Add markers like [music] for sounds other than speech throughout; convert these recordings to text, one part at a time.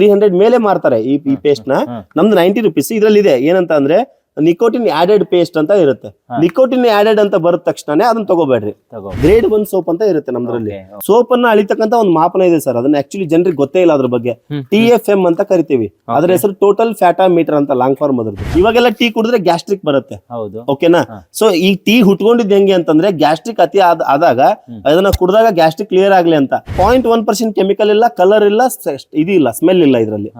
Three hundred ಮೇಲೆ ಮಾರ್ತಾರೆ ಈ ಈ ಪೇಸ್ಟ್ನ. ನಮ್ದು ನೈಂಟಿ ರುಪೀಸ್ ಇದ್ರಲ್ಲಿ ಇದೆ ಏನಂತ ಅಂದ್ರೆ ನಿಕೋಟಿನ್ ಆಡೆಡ್ ಪೇಸ್ಟ್ ಅಂತ ಇರುತ್ತೆ. ನಿಕೋಟಿನ್ ಆಡೆಡ್ ಅಂತ ಬರದ ತಕ್ಷಣನೇ ಅದನ್ನ ತಗೋಬೇಡ್ರಿ. ತಗೋ. ಗ್ರೇಡ್ ಒನ್ ಸೋಪ್ ಅಂತ ಇರುತ್ತೆ ನಮ್ದ್ರಲ್ಲಿ. ಸೋಪ್ ಅನ್ನ ಅಳಿತಕ್ಕಂತ ಒಂದು ಮಾಪನ ಇದೆ ಸರ್. ಅದನ್ನ ಆಕ್ಚುಲಿ ಜನರಿಗೆ ಗೊತ್ತೇ ಇಲ್ಲ ಅದ್ರ ಬಗ್ಗೆ. ಟಿ ಎಫ್ ಎಂ ಅಂತ ಕರಿತೀವಿ. ಅದ್ರ ಹೆಸರು ಟೋಟಲ್ ಫ್ಯಾಟಾ ಮೀಟರ್ ಅಂತ ಲಾಂಗ್ ಫಾರ್ಮ್ ಅದ್ರದ್ದು. ಇವಾಗೆಲ್ಲ ಟೀ ಕುಡಿದ್ರೆ ಗ್ಯಾಸ್ಟ್ರಿಕ್ ಬರುತ್ತೆ. ಹೌದು. ಓಕೆನಾ. ಸೊ ಈ ಟೀ ಹುಟ್ಕೊಂಡಿದ್ ಹೆಂಗೆ ಅಂತಂದ್ರೆ ಗ್ಯಾಸ್ಟ್ರಿಕ್ ಅತಿ ಆದ- ಆದಾಗ ಅದನ್ನ ಕುಡಿದಾಗ ಗ್ಯಾಸ್ಟ್ರಿಕ್ ಕ್ಲಿಯರ್ ಆಗ್ಲಿ ಅಂತ. ಪಾಯಿಂಟ್ ಒನ್ ಪರ್ಸೆಂಟ್ ಕೆಮಿಕಲ್ ಇಲ್ಲ ಕಲರ್ ಇಲ್ಲ ಇದು ಇಲ್ಲ ಸ್ಮೆಲ್ ಇಲ್ಲ ಇದರಲ್ಲಿ.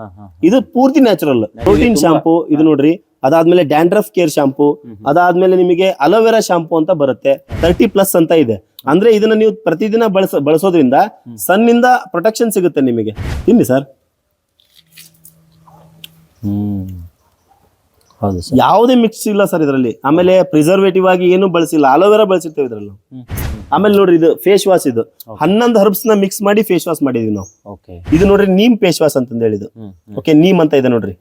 ಇದು ಪೂರ್ತಿ ನ್ಯಾಚುರಲ್ ಪ್ರೋಟೀನ್ ಶಾಂಪೂ ಇದು ನೋಡ್ರಿ. ಅದಾದ್ಮೇಲೆ ಡ್ಯಾಂಡ್ರಫ್ ಕೇರ್ ಶಾಂಪು. ಅದಾದ್ಮೇಲೆ ನಿಮಗೆ ಅಲೋವೆರಾ ಶಾಂಪು ಅಂತ ಬರುತ್ತೆ. ತರ್ಟಿ ಪ್ಲಸ್ ಅಂತ ಇದೆ. ಅಂದ್ರೆ ಇದನ್ನ ನೀವು ಪ್ರತಿದಿನ ಬಳಸ ಬಳಸೋದ್ರಿಂದ ಸನ್ ಇಂದ ಪ್ರೊಟೆಕ್ಷನ್ ಸಿಗುತ್ತೆ ನಿಮಗೆ. ತಿನ್ನಿ ಸರ್ ಹ್ಮ್. ಹೌದು ಸರ್ ಯಾವುದೇ ಮಿಕ್ಸ್ ಇಲ್ಲ ಸರ್ ಇದರಲ್ಲಿ. ಆಮೇಲೆ ಪ್ರಿಸರ್ವೇಟಿವ್ ಆಗಿ ಏನು ಬಳಸಿಲ್ಲ. ಅಲೋವೆರಾ ಬಳಸಿರ್ತೇವೆ ಇದ್ರಲ್ಲಿ ಆಮೇಲೆ ನೋಡ್ರಿ ಇದು ಫೇಸ್ ವಾಶ್ ಇದು. ಹನ್ನೊಂದು ಹರ್ಬ್ಸ್ನ ಮಿಕ್ಸ್ ಮಾಡಿ ಫೇಸ್ ವಾಶ್ ಮಾಡಿದೀವಿ ನಾವು. ಇದು ನೋಡ್ರಿ ನೀಮ್ ಫೇಸ್ ವಾಶ್ ಅಂತಂದ ಹೇಳಿದ್ದು. ಓಕೆ ನೀಮ್ ಅಂತ ಇದೆ ನೋಡ್ರಿ.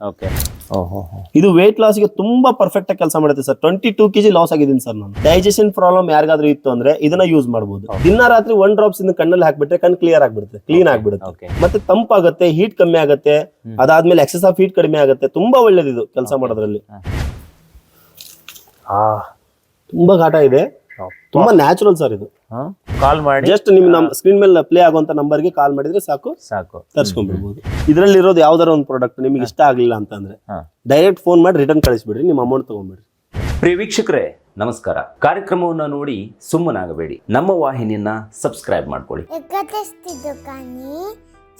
ಇದು ವೇಟ್ ಲಾಸ್ಗೆ ತುಂಬಾ ಪರ್ಫೆಕ್ಟ್ ಆಗಿ ಕೆಲಸ ಮಾಡುತ್ತೆ sir. Twenty two KG loss ಆಗಿದ್ದೀನಿ ಸರ್ ನಾನು. ಡೈಜೆಷನ್ ಪ್ರಾಬ್ಲಮ್ ಯಾರಿಗಾದ್ರೂ ಇತ್ತು ಅಂದ್ರೆ ಇದನ್ನ ಯೂಸ್ ಮಾಡಬಹುದು ದಿನ ರಾತ್ರಿ ಒನ್ ಡ್ರಾಪ್ಸ್ ಇಂದ ಕಣ್ಣಲ್ಲಿ ಹಾಕ್ಬಿಟ್ರೆ ಕಣ್ ಕ್ಲಿಯರ್ ಆಗ್ಬಿಡುತ್ತೆ. ಕ್ಲೀನ್ ಆಗ್ಬಿಡುತ್ತೆ. ಮತ್ತೆ ತಂಪಾಗುತ್ತೆ ಹೀಟ್ ಕಮ್ಮಿ ಆಗುತ್ತೆ. ಅದಾದ್ಮೇಲೆ ಎಕ್ಸಸ್ ಆಫ್ ಹೀಟ್ ಕಡಿಮೆ ಆಗುತ್ತೆ. ತುಂಬಾ ಒಳ್ಳೇದಿದು ಕೆಲಸ ಮಾಡೋದ್ರಲ್ಲಿ. ಆ ತುಂಬಾ ಘಾಟ ಇದೆ. ತುಂಬಾ ನ್ಯಾಚುರಲ್ ಸರ್ ಇದು. ಕಾಲ್ ಮಾಡಿ. ಜಸ್ಟ್ ನಿಮ್ ನಮ್ ಸ್ಕ್ರೀನ್ ಮೇಲೆ ಪ್ಲೇ ಆಗುವಂತ ನಂಬರ್ಗೆ ಕಾಲ್ ಮಾಡಿದ್ರೆ ಸಾಕು. ಸಾಕು. ತರ್ಸ್ಕೊಂಡ್ಬಿಡ್ಬೋದು. ಇದರಲ್ಲಿ ಇರೋದು ಯಾವ್ದಾರ ಒಂದು ಪ್ರಾಡಕ್ಟ್ ನಿಮ್ಗೆ ಇಷ್ಟ ಆಗ್ಲಿಲ್ಲ ಅಂತಂದ್ರೆ ಡೈರೆಕ್ಟ್ ಫೋನ್ ಮಾಡಿ ರಿಟರ್ನ್ ಕಳಿಸ್ಬಿಡ್ರಿ ನಿಮ್ಮ ಅಮೌಂಟ್ ತಗೊಂಡ್ಬಿಡ್ರಿ. ಪ್ರಿಯ ವೀಕ್ಷಕರೇ ನಮಸ್ಕಾರ. ಕಾರ್ಯಕ್ರಮವನ್ನು ನೋಡಿ ಸುಮ್ಮನಾಗಬೇಡಿ. ನಮ್ಮ ವಾಹಿನಿಯನ್ನ ಸಬ್ಸ್ಕ್ರೈಬ್ ಮಾಡ್ಕೊಳ್ಳಿ.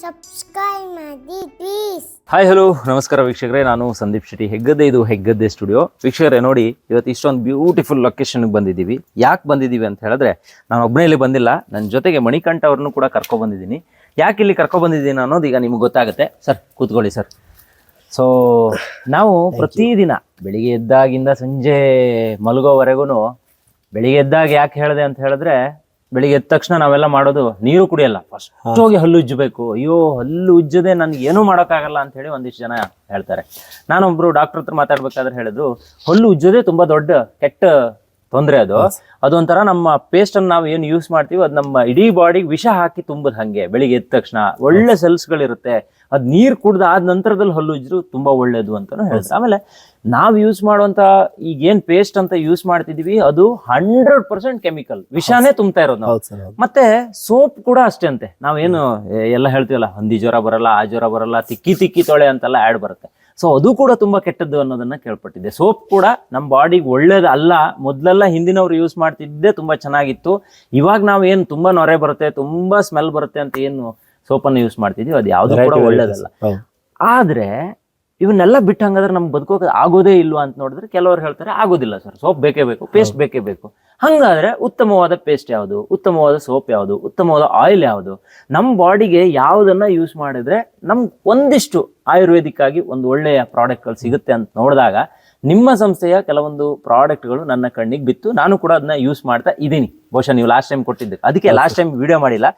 ಸಬ್ಸ್ಕ್ರೈಬ್ ಮಾಡಿ ಪ್ಲೀಸ್ ಹಾಯ್ ಹಲೋ ನಮಸ್ಕಾರ ವೀಕ್ಷಕರೇ. ನಾನು ಸಂದೀಪ್ ಶೆಟ್ಟಿ. ಹೆಗ್ಗದ್ದೆ ಇದು ಹೆಗ್ಗದ್ದೆ ಸ್ಟುಡಿಯೋ ವೀಕ್ಷಕರೇ ನೋಡಿ ಇವತ್ತು ಇಷ್ಟೊಂದು ಬ್ಯೂಟಿಫುಲ್ ಲೊಕೇಶನ್ಗೆ ಬಂದಿದ್ದೀವಿ. ಯಾಕೆ ಬಂದಿದ್ದೀವಿ ಅಂತ ಹೇಳಿದ್ರೆ ನಾನು ಒಬ್ಬನೇ ಇಲ್ಲಿ ಬಂದಿಲ್ಲ. ನನ್ನ ಜೊತೆಗೆ ಮಣಿಕಂಠ ಅವ್ರನ್ನು ಕೂಡ ಕರ್ಕೊಂಡು ಬಂದಿದ್ದೀನಿ. ಯಾಕೆ ಇಲ್ಲಿ ಕರ್ಕೊಂಡು ಬಂದಿದ್ದೀನಿ ಅನ್ನೋದು ಈಗ ನಿಮ್ಗೆ ಗೊತ್ತಾಗುತ್ತೆ. ಸರ್ ಕೂತ್ಕೊಳ್ಳಿ ಸರ್. ಸೊ ನಾವು ಪ್ರತಿದಿನ ಬೆಳಿಗ್ಗೆ ಎದ್ದಾಗಿಂದ ಸಂಜೆ ಮಲಗೋವರೆಗೂ ಬೆಳಿಗ್ಗೆ ಎದ್ದಾಗ ಯಾಕೆ ಹೇಳಿದೆ ಅಂತ ಹೇಳಿದ್ರೆ ಬೆಳಿಗ್ಗೆ ಎದ್ದ ತಕ್ಷಣ ನಾವೆಲ್ಲ ಮಾಡೋದು ನೀರು ಕುಡಿಯಲ್ಲ. ಫಸ್ಟ್ ಹೋಗಿ ಹಲ್ಲು ಉಜ್ಜಬೇಕು. ಅಯ್ಯೋ ಹಲ್ಲು ಉಜ್ಜದೆ ನನ್ಗೆ ಏನೂ ಮಾಡೋಕ್ಕಾಗಲ್ಲ ಅಂತ ಹೇಳಿ ಒಂದಿಷ್ಟು ಜನ ಹೇಳ್ತಾರೆ. ನಾನೊಬ್ರು ಡಾಕ್ಟರ್ ಹತ್ರ ಮಾತಾಡ್ಬೇಕಾದ್ರೆ ಹೇಳಿದ್ರು ಹಲ್ಲು ಉಜ್ಜೋದೇ ತುಂಬಾ ದೊಡ್ಡ ಕೆಟ್ಟ ತೊಂದರೆ ಅದು. ಅದೊಂಥರ ನಮ್ಮ ಪೇಸ್ಟ್ ಅನ್ನು ನಾವು ಏನು ಯೂಸ್ ಮಾಡ್ತೀವಿ ಅದು ನಮ್ಮ ಇಡೀ ಬಾಡಿಗೆ ವಿಷ ಹಾಕಿ ತುಂಬದ ಹಂಗೆ ಬೆಳಿಗ್ಗೆ ಎದ್ದ ತಕ್ಷಣ. ಒಳ್ಳೆ ಸೆಲ್ಸ್ಗಳಿರುತ್ತೆ ಅದ್ ನೀರ್ ಕುಡ್ದ ಆದ ನಂತರದಲ್ಲಿ ಹಲ್ಲು ಇದ್ರು ತುಂಬಾ ಒಳ್ಳೇದು ಅಂತಾನು ಹೇಳ್ತಾರೆ. ಆಮೇಲೆ ನಾವು ಯೂಸ್ ಮಾಡುವಂತ ಈಗ ಏನ್ ಪೇಸ್ಟ್ ಅಂತ ಯೂಸ್ ಮಾಡ್ತಿದೀವಿ ಅದು ಹಂಡ್ರೆಡ್ ಪರ್ಸೆಂಟ್ ಕೆಮಿಕಲ್ ವಿಷಾನೇ ತುಂಬತಾ ಇರೋದು ನಾವು. ಮತ್ತೆ ಸೋಪ್ ಕೂಡ ಅಷ್ಟೇ ಅಂತೆ. ನಾವೇನು ಎಲ್ಲ ಹೇಳ್ತೀವಲ್ಲ ಹಂದಿ ಜ್ವರ ಬರಲ್ಲ ಆ ಜ್ವರ ಬರಲ್ಲ ತಿಕ್ಕಿ ತಿಕ್ಕಿ ತೊಳೆ ಅಂತೆಲ್ಲ ಆಡ್ ಬರುತ್ತೆ. ಸೊ ಅದು ಕೂಡ ತುಂಬಾ ಕೆಟ್ಟದ್ದು ಅನ್ನೋದನ್ನ ಕೇಳ್ಪಟ್ಟಿದ್ದೆ. ಸೋಪ್ ಕೂಡ ನಮ್ಮ ಬಾಡಿಗೆ ಒಳ್ಳೇದು ಅಲ್ಲ ಮೊದ್ಲೆಲ್ಲ ಹಿಂದಿನವ್ರು ಯೂಸ್ ಮಾಡ್ತಿದ್ದೆ ತುಂಬಾ ಚೆನ್ನಾಗಿತ್ತು. ಇವಾಗ ನಾವು ಏನು ತುಂಬಾ ನೊರೆ ಬರುತ್ತೆ ತುಂಬಾ ಸ್ಮೆಲ್ ಬರುತ್ತೆ ಅಂತ ಏನು ಸೋಪನ್ನು ಯೂಸ್ ಮಾಡ್ತಿದೀವಿ ಅದು ಯಾವುದು ಕೂಡ ಒಳ್ಳೇದಲ್ಲ. ಆದ್ರೆ ಇವನ್ನೆಲ್ಲ ಬಿಟ್ಟು ಹಂಗಾದ್ರೆ ನಮ್ಗೆ ಬದುಕೋಕೆ ಆಗೋದೇ ಇಲ್ವಾ ಅಂತ ನೋಡಿದ್ರೆ ಕೆಲವರು ಹೇಳ್ತಾರೆ ಆಗೋದಿಲ್ಲ ಸರ್ ಸೋಪ್ ಬೇಕೇ ಬೇಕು ಪೇಸ್ಟ್ ಬೇಕೇ ಬೇಕು. ಹಂಗಾದ್ರೆ ಉತ್ತಮವಾದ ಪೇಸ್ಟ್ ಯಾವುದು ಉತ್ತಮವಾದ ಸೋಪ್ ಯಾವುದು ಉತ್ತಮವಾದ ಆಯಿಲ್ ಯಾವುದು ನಮ್ಮ ಬಾಡಿಗೆ ಯಾವುದನ್ನ ಯೂಸ್ ಮಾಡಿದ್ರೆ ನಮ್ಗೆ ಒಂದಿಷ್ಟು ಆಯುರ್ವೇದಿಕ್ ಆಗಿ ಒಂದು ಒಳ್ಳೆಯ ಪ್ರಾಡಕ್ಟ್ಗಳು ಸಿಗುತ್ತೆ ಅಂತ ನೋಡಿದಾಗ ನಿಮ್ಮ ಸಂಸ್ಥೆಯ ಕೆಲವೊಂದು ಪ್ರಾಡಕ್ಟ್ಗಳು ನನ್ನ ಕಣ್ಣಿಗೆ ಬಿತ್ತು. ನಾನು ಕೂಡ ಅದನ್ನ ಯೂಸ್ ಮಾಡ್ತಾ ಇದ್ದೀನಿ ಬಹುಶಃ ನೀವು ಲಾಸ್ಟ್ ಟೈಮ್ ಕೊಟ್ಟಿದ್ದು ಅದಕ್ಕೆ ಲಾಸ್ಟ್ ಟೈಮ್ ವಿಡಿಯೋ ಮಾಡಿಲ್ಲ.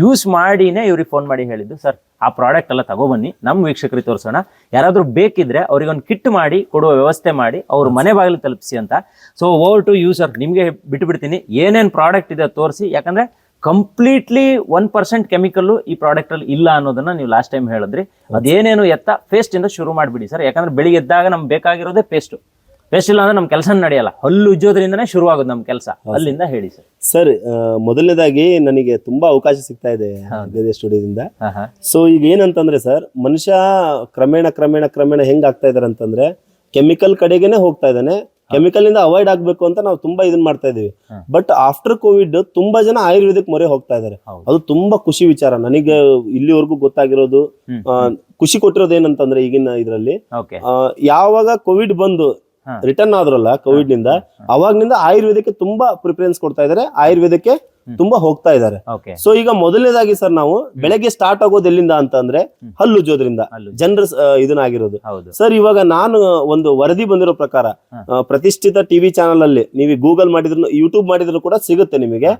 ಯೂಸ್ ಮಾಡಿನೇ ಇವ್ರಿಗೆ ಫೋನ್ ಮಾಡಿ ಹೇಳಿದ್ದು, ಸರ್, ಆ ಪ್ರಾಡಕ್ಟ್ ಎಲ್ಲ ತಗೋಬನ್ನಿ ನಮ್ಮ ವೀಕ್ಷಕರಿಗೆ ತೋರಿಸೋಣ. ಯಾರಾದರೂ ಬೇಕಿದ್ರೆ ಅವ್ರಿಗೆ ಒಂದು ಕಿಟ್ ಮಾಡಿ, ಕೊಡುವ ವ್ಯವಸ್ಥೆ ಮಾಡಿ, ಅವ್ರ ಮನೆ ಬಾಗಿಲು ತಲುಪಿಸಿ ಅಂತ. ಸೊ ಓವರ್ ಟು ಯೂಸರ್ ನಿಮಗೆ ಬಿಟ್ಬಿಡ್ತೀನಿ. ಏನೇನು ಪ್ರಾಡಕ್ಟ್ ಇದೆ ತೋರಿಸಿ. ಯಾಕಂದ್ರೆ ಕಂಪ್ಲೀಟ್ಲಿ ಒನ್ ಪರ್ಸೆಂಟ್ ಕೆಮಿಕಲ್ಲು ಈ ಪ್ರಾಡಕ್ಟಲ್ಲಿ ಇಲ್ಲ ಅನ್ನೋದನ್ನ ನೀವು ಲಾಸ್ಟ್ ಟೈಮ್ ಹೇಳಿದ್ರಿ. ಅದೇನೇನು ಎತ್ತ ಪೇಸ್ಟಿಂದ ಶುರು ಮಾಡಿಬಿಡಿ ಸರ್ ಯಾಕಂದ್ರೆ ಬೆಳಿಗ್ಗೆ ಎದ್ದಾಗ ನಮ್ಗೆ ಬೇಕಾಗಿರೋದೇ ಪೇಸ್ಟ್ ಪೇಸ್ಟ್ ಇಲ್ಲ ಅಂದ್ರೆ ನಮ್ಮ ಕೆಲಸ ನಡೆಯಲ್ಲ. ಹಲ್ಲು ಉಜ್ಜೋದ್ರಿಂದನೇ ಶುರು ಆಗೋದು ನಮ್ಮ ಕೆಲಸ ಅಲ್ಲಿಂದ ಹೇಳಿ ಸರ್. ಸರ್ ಮೊದಲನೇದಾಗಿ ನನಗೆ ತುಂಬಾ ಅವಕಾಶ ಸಿಗ್ತಾ ಇದೆ ಸ್ಟುಡಿಯೋದಿಂದ ಸೊ ಈಗ ಏನಂತಂದ್ರೆ ಸರ್ ಮನುಷ್ಯ ಕ್ರಮೇಣ ಕ್ರಮೇಣ ಕ್ರಮೇಣ ಹೆಂಗ್ ಆಗ್ತಾ ಇದಾರೆ ಅಂತಂದ್ರೆ ಕೆಮಿಕಲ್ ಕಡೆಗೆನೆ ಹೋಗ್ತಾ ಇದ್ದಾನೆ. ಕೆಮಿಕಲ್ ಇಂದ ಅವಾಯ್ಡ್ ಆಗ್ಬೇಕು ಅಂತ ನಾವು ತುಂಬಾ ಇದನ್ನ ಮಾಡ್ತಾ ಇದೀವಿ ಬಟ್ ಆಫ್ಟರ್ ಕೋವಿಡ್ ತುಂಬಾ ಜನ ಆಯುರ್ವೇದಿಕ್ ಮೊರೆ ಹೋಗ್ತಾ ಇದಾರೆ. ಅದು ತುಂಬಾ ಖುಷಿ ವಿಚಾರ. ನನಗೆ ಇಲ್ಲಿವರೆಗೂ ಗೊತ್ತಾಗಿರೋದು. ಖುಷಿ ಕೊಟ್ಟಿರೋದು ಏನಂತಂದ್ರೆ ಈಗಿನ ಇದರಲ್ಲಿ ಯಾವಾಗ ಕೋವಿಡ್ ಬಂದು. ರಿಟರ್ನ್ ಆದ್ರಲ್ಲ ಕೋವಿಡ್ನಿಂದ ಅವಾಗ್ನಿಂದ ಆಯುರ್ವೇದಕ್ಕೆ ತುಂಬಾ ಪ್ರಿಫರೆನ್ಸ್ ಕೊಡ್ತಾ ಇದಾರೆ ಆಯುರ್ವೇದಕ್ಕೆ ತುಂಬಾ ಹೋಗ್ತಾ ಇದಾರೆ. ಓಕೆ ಸೊ ಈಗ ಮೊದಲನೇದಾಗಿ ಸರ್ ನಾವು ಬೆಳಗ್ಗೆ ಸ್ಟಾರ್ಟ್ ಆಗೋದು ಎಲ್ಲಿಂದ ಅಂತಂದ್ರೆ ಹಲ್ಲು ಹಲ್ಲುಜ್ಜೋದ್ರಿಂದ ಹಲ್ಲು ಜನರ ಇದನ್ನಾಗಿರೋದು. ಸರ್ ಇವಾಗ ನಾನು ಒಂದು ವರದಿ ಬಂದಿರೋ ಪ್ರಕಾರ ಪ್ರತಿಷ್ಠಿತ ಟಿವಿ ಚಾನಲ್ ಅಲ್ಲಿ ನೀವು ಗೂಗಲ್ ಮಾಡಿದ್ರು ಯೂಟ್ಯೂಬ್ ಮಾಡಿದ್ರು ಕೂಡ ಸಿಗುತ್ತೆ ನಿಮಗೆ.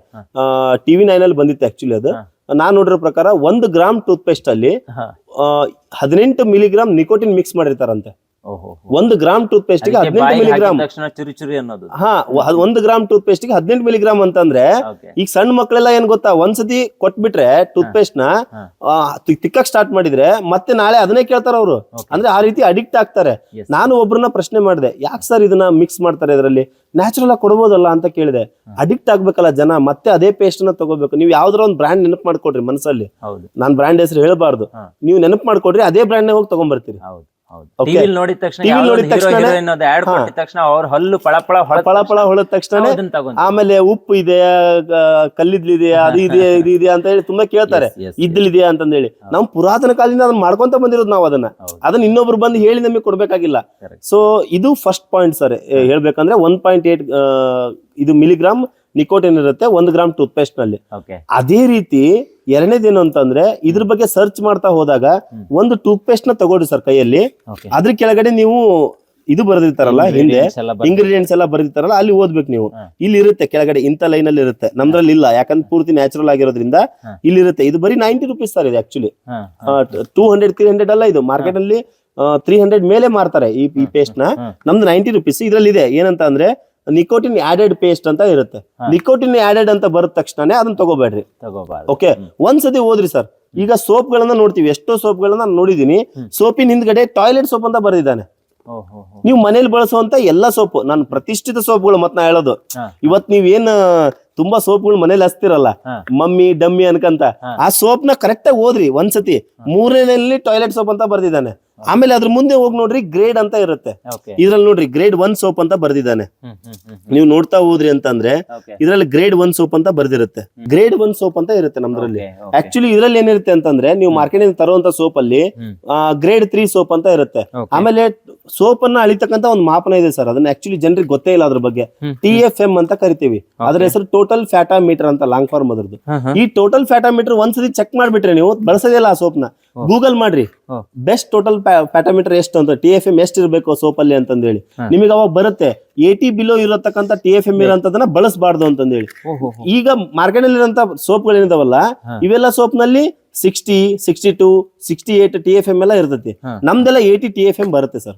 ಟಿವಿ ನೈನ್ ಅಲ್ಲಿ ಬಂದಿತ್ತು ಆಕ್ಚುಲಿ ಅದು. ನಾನ್ ನೋಡಿರೋ ಪ್ರಕಾರ ಒಂದು ಗ್ರಾಮ್ ಟೂತ್ ಪೇಸ್ಟ್ ಅಲ್ಲಿ ಹದಿನೆಂಟು ಮಿಲಿಗ್ರಾಮ್ ನಿಕೋಟಿನ್ ಮಿಕ್ಸ್ ಮಾಡಿರ್ತಾರಂತೆ. ಒಂದು ಗ್ರಾಮ್ ಟೂತ್ ಪೇಸ್ಟ್ಗೆ ಹದಿನೆಂಟು ಮಿಲಿಗ್ರಾಮ್ ಚುರಿ ಚುರಿ ಅನ್ನೋದು. ಹಾ ಒಂದು ಗ್ರಾಮ್ ಟೂತ್ ಪೇಸ್ಟ್ಗೆ ಹದಿನೆಂಟು ಮಿಲಿಗ್ರಾಮ್ ಅಂತಂದ್ರೆ ಈಗ ಸಣ್ಣ ಮಕ್ಕಳೆಲ್ಲ ಏನ್ ಗೊತ್ತಾ ಒಂದ್ಸತಿ ಕೊಟ್ಬಿಟ್ರೆ ಟೂತ್ ಪೇಸ್ಟ್ನ ತಿಕ್ಕ ತಿಕ್ಕಕ್ ಸ್ಟಾರ್ಟ್ ಮಾಡಿದ್ರೆ ಮತ್ತೆ ನಾಳೆ ಅದನ್ನೇ ಕೇಳ್ತಾರ ಅವರು. ಅಂದ್ರೆ ಆ ರೀತಿ ಅಡಿಕ್ಟ್ ಆಗ್ತಾರೆ. ನಾನು ಒಬ್ರನ್ನ ಪ್ರಶ್ನೆ ಮಾಡಿದೆ ಯಾಕೆ ಸರ್ ಇದನ್ನ ಮಿಕ್ಸ್ ಮಾಡ್ತಾರೆ ಇದರಲ್ಲಿ? ನ್ಯಾಚುರಲ್ ಆಗಿ ಕೊಡ್ಬೋದಲ್ಲ ಅಂತ ಕೇಳಿದೆ. ಅಡಿಕ್ಟ್ ಆಗ್ಬೇಕಲ್ಲ ಜನ ಮತ್ತೆ ಅದೇ ಪೇಸ್ಟ್ನ ತಗೋಬೇಕು. ನೀವು ಯಾವ್ದಾರ ಒಂದು ಬ್ರ್ಯಾಂಡ್ ನೆನಪು ಮಾಡ್ಕೊಡ್ರಿ ಮನಸ್ಸಲ್ಲಿ. ನಾನ್ ಬ್ರ್ಯಾಂಡ್ ಹೆಸರು ಹೇಳ್ಬಾರ್ದು. ನೀವು ನೆನಪು ಮಾಡ್ಕೊಡ್ರಿ ಅದೇ ಬ್ರ್ಯಾಂಡ್ ಹೋಗಿ ತಗೊಂಡ್ಬರ್ತೀರಿ. ಟಿವಿಲ್ ನೋಡಿದ ತಕ್ಷಣ ನೋಡಿದ ಆಡ್ ಕೊಟ್ಟಿದ ತಕ್ಷಣ ಅವ್ರ ಹಲ್ಲು ಹೊಳದ ತಕ್ಷಣ. ಆಮೇಲೆ ಉಪ್ಪು ಇದೆ ಕಲ್ಲಿದ್ಲಿದೆಯಾ [laughs] ಅದು ಇದೆಯಾ ಇದು ಇದೆಯಾ ಅಂತ ಹೇಳಿ ತುಂಬಾ ಕೇಳ್ತಾರೆ. Yes, ಇದೆಯಾ ಅಂತ ಅಂತಂದೇಳಿ. ನಮ್ ಪುರಾತನ ಕಾಲದಿಂದ ಅದನ್ನ ಮಾಡ್ಕೊಂತ ಬಂದಿರೋದು ನಾವು ಅದನ್ನ. ಅದನ್ನ ಇನ್ನೊಬ್ರು ಬಂದು ಹೇಳಿ ನಮಗೆ ಕೊಡ್ಬೇಕಾಗಿಲ್ಲ. ಸೊ ಇದು ಫಸ್ಟ್ ಪಾಯಿಂಟ್ ಸರ್ ಹೇಳ್ಬೇಕಂದ್ರೆ ಒನ್ ಪಾಯಿಂಟ್ ಏಟ್ ಇದು ಮಿಲಿಗ್ರಾಮ್ ನಿಕೋಟಿನ್ ಇರುತ್ತೆ ಒಂದು ಗ್ರಾಮ್ ಟೂತ್ ಪೇಸ್ಟ್ನಲ್ಲಿ ಅದೇ ರೀತಿ ಎರಡನೇದೇನು ಅಂತಂದ್ರೆ ಇದ್ರ ಬಗ್ಗೆ ಸರ್ಚ್ ಮಾಡ್ತಾ ಹೋದಾಗ ಒಂದು ಟೂತ್ ಪೇಸ್ಟ್ನ ತಗೊಳ್ರಿ ಸರ್ ಕೈಯಲ್ಲಿ. ಅದ್ರ ಕೆಳಗಡೆ ನೀವು ಇದು ಬರೆದಿರ್ತಾರಲ್ಲ ಹಿಂದೆ. ಇಂಗ್ರೀಡಿಯೆಂಟ್ಸ್ ಎಲ್ಲ ಬರೆದಿರ್ತಾರಲ್ಲ ಅಲ್ಲಿ ಓದ್ಬೇಕು ನೀವು. ಇಲ್ಲಿ ಇರುತ್ತೆ ಕೆಳಗಡೆ ಇಂಥ ಲೈನ್ ಅಲ್ಲಿ ಇರುತ್ತೆ. ನಮ್ದ್ರಲ್ಲಿ ಇಲ್ಲ ಯಾಕಂದ್ರೆ ಪೂರ್ತಿ ನ್ಯಾಚುರಲ್ ಆಗಿರೋದ್ರಿಂದ. ಇಲ್ಲಿ ಇರುತ್ತೆ. ಇದು ಬರೀ ನೈಂಟಿ ರುಪೀಸ್ ಸರ್ ಇದು actually. Two hundred three hundred ಅಲ್ಲ ಇದು. ಮಾರ್ಕೆಟ್ ಅಲ್ಲಿ ತ್ರೀ ಹಂಡ್ರೆಡ್ ಮೇಲೆ ಮಾರ್ತಾರೆ ಈ ಪೇಸ್ಟ್ನ. ನಮ್ದು ನೈಂಟಿ ರುಪೀಸ್ ಇದ್ರಲ್ಲಿ ಇದೆ ಏನಂತ ಅಂದ್ರೆ ನಿಕೋಟಿನ್ ಆಡೆಡ್ ಪೇಸ್ಟ್ ಅಂತ ಇರುತ್ತೆ. ನಿಕೋಟಿನ್ ಆಡೆಡ್ ಅಂತ ಬರದ ತಕ್ಷಣ ಅದನ್ನ ತಗೋಬೇಡ್ರಿ. ತಗೋಬಾರ್ದು. ಓಕೆ ಒಂದ್ಸತಿ ಓದ್ರಿ ಸರ್. ಈಗ ಸೋಪ್ ಗಳನ್ನ ನೋಡ್ತೀವಿ. ಎಷ್ಟೋ ಸೋಪ್ ಗಳನ್ನ ನಾನು ನೋಡಿದೀನಿ ಸೋಪಿನ ಹಿಂದ್ಗಡೆ ಟಾಯ್ಲೆಟ್ ಸೋಪ್ ಅಂತ ಬರೆದಿದ್ದಾನೆ. ನೀವು ಮನೇಲಿ ಬಳಸುವಂತ ಎಲ್ಲಾ ಸೋಪ್. ನಾನು ಪ್ರತಿಷ್ಠಿತ ಸೋಪ್ಗಳು ಮತ್ ನಾ ಹೇಳೋದು. ಇವತ್ ಇವತ್ ನೀವೇನ್ ತುಂಬಾ ಸೋಪ್ಗಳು ಮನೇಲಿ ಹಚ್ತಿರಲ್ಲ. Mummy dummy ಅನ್ಕಂತ. ಆ ಸೋಪ್ನ ಕರೆಕ್ಟ್ ಆಗಿ ಓದ್ರಿ ಒಂದ್ಸತಿ. ಮೂರನೇಲಿ ಟಾಯ್ಲೆಟ್ ಸೋಪ್ ಅಂತ ಬರ್ದಿದ್ದಾನೆ. ಆಮೇಲೆ ಅದ್ರ ಮುಂದೆ ಹೋಗಿ ನೋಡ್ರಿ ಗ್ರೇಡ್ ಅಂತ ಇರುತ್ತೆ. ಇದ್ರಲ್ಲಿ ನೋಡ್ರಿ ಗ್ರೇಡ್ ಒನ್ ಸೋಪ್ ಅಂತ ಬರ್ದಿದ್ದಾನೆ. ನೀವು ನೋಡ್ತಾ ಹೋದ್ರಿ ಅಂತಂದ್ರೆ ಇದ್ರಲ್ಲಿ ಗ್ರೇಡ್ ಒನ್ ಸೋಪ್ ಅಂತ ಬರ್ದಿರುತ್ತೆ. ಗ್ರೇಡ್ ಒನ್ ಸೋಪ್ ಅಂತ ಇರುತ್ತೆ ನಮ್ದ್ರಲ್ಲಿ. ಆಕ್ಚುಲಿ ಇದ್ರಲ್ಲಿ ಏನಿರುತ್ತೆ ಅಂತಂದ್ರೆ ನೀವು ಮಾರ್ಕೆಟ್ ಇಂದ ತರುವಂತ ಸೋಪ್ ಅಲ್ಲಿ. ಗ್ರೇಡ್ ತ್ರೀ ಸೋಪ್ ಅಂತ ಇರುತ್ತೆ. ಆಮೇಲೆ ಸೋಪ್ ಅನ್ನ ಅಳಿತಕ್ಕಂತ ಒಂದು ಮಾಪನ ಇದೆ ಸರ್. ಅದನ್ನ ಆಕ್ಚುಲಿ ಜನರಿಗೆ ಗೊತ್ತೇ ಇಲ್ಲ ಅದ್ರ ಬಗ್ಗೆ. ಟಿ ಎಫ್ ಎಂ ಅಂತ ಕರಿತೀವಿ. ಅದ್ರ ಹೆಸರು ಟೋಟಲ್ ಫ್ಯಾಟಾ ಮೀಟರ್ ಅಂತ ಲಾಂಗ್ ಫಾರ್ಮ್ ಅದ್ರದ್ದು. ಈ ಟೋಟಲ್ ಫ್ಯಾಟಾಮೀಟರ್ ಒಂದ್ಸರಿ ಚೆಕ್ ಮಾಡ್ಬಿಟ್ರೆ ನೀವು ಬಳಸೋದಿಲ್ಲ ಆ ಸೋಪ್ನ. ಗೂಗಲ್ ಮಾಡ್ರಿ. ಬೆಸ್ಟ್ ಟೋಟಲ್ ಪ್ಯಾಟಾಮೀಟರ್ ಎಷ್ಟು ಅಂತ ಟಿ ಎಫ್ ಎಂ ಎಷ್ಟು ಇರಬೇಕು ಸೋಪ್ ಅಲ್ಲಿ ಅಂತಂದೇಳಿ ನಿಮಗೆ ಅವಾಗ ಬರುತ್ತೆ. ಏಟಿ ಬಿಲೋ ಇರತಕ್ಕಂತ ಟಿ ಎಫ್ ಎಂ ಇರೋಂಥದನ್ನ ಬಳಸಬಾರ್ದು ಅಂತಂದೇಳಿ. ಈಗ ಮಾರ್ಕೆಟ್ ಅಲ್ಲಿ ಇರುವಂತ ಸೋಪ್ಗಳು ಏನಿದಾವಲ್ಲ ಇವೆಲ್ಲ ಸೋಪ್ನಲ್ಲಿ sixty sixty two sixty eight T F M ಎಲ್ಲ ಇರ್ತೈತಿ. ನಮ್ದೆಲ್ಲ ಏಟಿ ಟಿ ಎಫ್ ಎಂ ಬರುತ್ತೆ sir.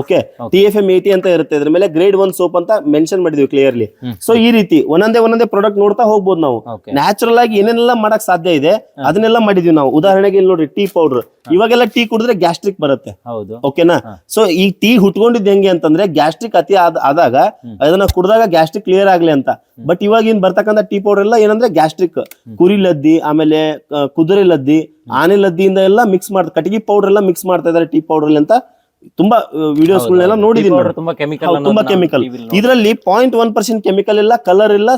Okay T F M eighty ಅಂತ ಇರುತ್ತೆ. ಅದ್ರ ಮೇಲೆ ಗ್ರೇಡ್ ಒನ್ ಸೋಪ್ ಅಂತ ಮೆನ್ಷನ್ ಮಾಡಿದ್ವಿ ಕ್ಲಿಯರ್ಲಿ. ಸೊ ಈ ರೀತಿ ಒಂದೊಂದೇ ಒಂದೊಂದೇ ಪ್ರಾಡಕ್ಟ್ ನೋಡ್ತಾ ಹೋಗ್ಬೋದು ನಾವು. ನ್ಯಾಚುರಲ್ ಆಗಿ ಏನೇನೆಲ್ಲ ಮಾಡಕ್ ಸಾಧ್ಯ ಇದೆ ಅದನ್ನೆಲ್ಲ ಮಾಡಿದ್ವಿ ನಾವು. ಉದಾಹರಣೆಗೆ ಇಲ್ಲಿ ನೋಡ್ರಿ ಟೀ ಪೌಡರ್ ಇವಾಗೆಲ್ಲ ಟೀ ಕುಡಿದ್ರೆ ಗ್ಯಾಸ್ಟ್ರಿಕ್ ಬರುತ್ತೆ. ಹೌದು. ಓಕೆನಾ ಸೊ ಈ ಟೀ ಹುಟ್ಕೊಂಡಿದ್ ಹೆಂಗೆ ಅಂತಂದ್ರೆ ಗ್ಯಾಸ್ಟ್ರಿಕ್ ಅತಿ ಆದ- ಆದಾಗ ಅದನ್ನ ಕುಡಿದಾಗ ಗ್ಯಾಸ್ಟ್ರಿಕ್ ಕ್ಲಿಯರ್ ಆಗ್ಲಿ ಅಂತ. ಬಟ್ ಇವಾಗ ಏನ್ ಬರ್ತಕ್ಕಂಥ ಟೀ ಪೌಡರ್ ಎಲ್ಲ ಏನಂದ್ರೆ ಗ್ಯಾಸ್ಟ್ರಿಕ್ ಕುರಿ ಲದ್ದಿ ಆಮೇಲೆ ಕುದುರೆ ಲದ್ದಿ ಆನೆ ಲದ್ದಿಯಿಂದ ಎಲ್ಲ ಮಿಕ್ಸ್ ಮಾಡ್ತಾರೆ ಕಟ್ಟಿಗೆ ಪೌಡರ್ ಎಲ್ಲ ಮಿಕ್ಸ್ ಮಾಡ್ತಾ ಇದಾರೆ ಟೀ ಪೌಡರ್ ಅಂತ ತುಂಬಾ ವಿಡಿಯೋಸ್ ವಿಡಿಯೋಸ್ಗಳನ್ನೆಲ್ಲ ನೋಡಿದೀನಿ ತುಂಬಾ ಕೆಮಿಕಲ್ ತುಂಬಾ ಕೆಮಿಕಲ್ ಇದರಲ್ಲಿ ಪಾಯಿಂಟ್ ಒನ್ ಪರ್ಸೆಂಟ್ ಕೆಮಿಕಲ್ ಇಲ್ಲ ಕಲರ್ ಇಲ್ಲ